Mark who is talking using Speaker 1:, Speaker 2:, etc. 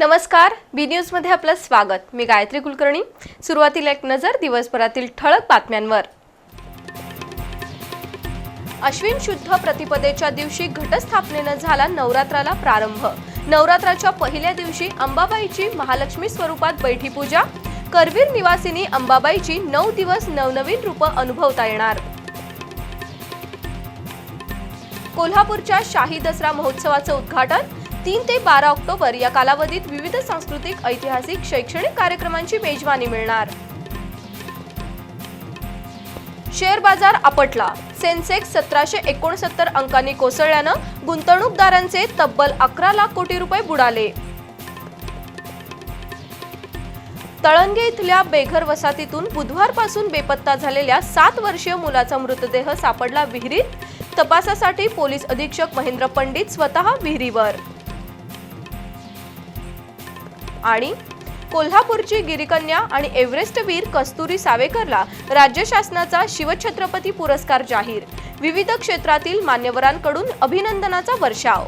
Speaker 1: नमस्कार बी न्यूजमध्ये आपलं स्वागत. मी गायत्री कुलकर्णी. सुरुवातीला एक नजर दिवसभरातील ठळक बातम्यांवर. अश्विन शुद्ध प्रतिपदेच्या दिवशी घटस्थापनेनं झाला नवरात्राला प्रारंभ. नवरात्राच्या पहिल्या दिवशी अंबाबाईची महालक्ष्मी स्वरूपात बैठी पूजा करवीर निवासिनी अंबाबाईची नऊ दिवस नवनवीन रूपं अनुभवता येणार. कोल्हापूरच्या शाही दसरा महोत्सवाचं उद्घाटन. तीन ते बारा ऑक्टोबर या कालावधीत विविध सांस्कृतिक ऐतिहासिक शैक्षणिक कार्यक्रमांची मेजवानी मिळणार. शेअर बाजार आपटला. सेन्सेक्स सतराशे एकोणसत्तर अंकांनी कोसळल्यानं गुंतवणूकदारांचे तब्बल अकरा लाख कोटी रुपये बुडाले. तळंगे इथल्या बेघर वसाहतीतून बुधवारपासून बेपत्ता झालेल्या सात वर्षीय मुलाचा मृतदेह सापडला विहिरीत. तपासासाठी पोलीस अधीक्षक महेंद्र पंडित स्वतः विहिरीवर. आणि कोल्हापूरची गिरिकन्या आणि एव्हरेस्ट वीर कस्तुरी सावेकरला राज्य शासनाचा शिवछत्रपती पुरस्कार जाहीर. विविध क्षेत्रातील मान्यवरांकडून अभिनंदनाचा वर्षाव.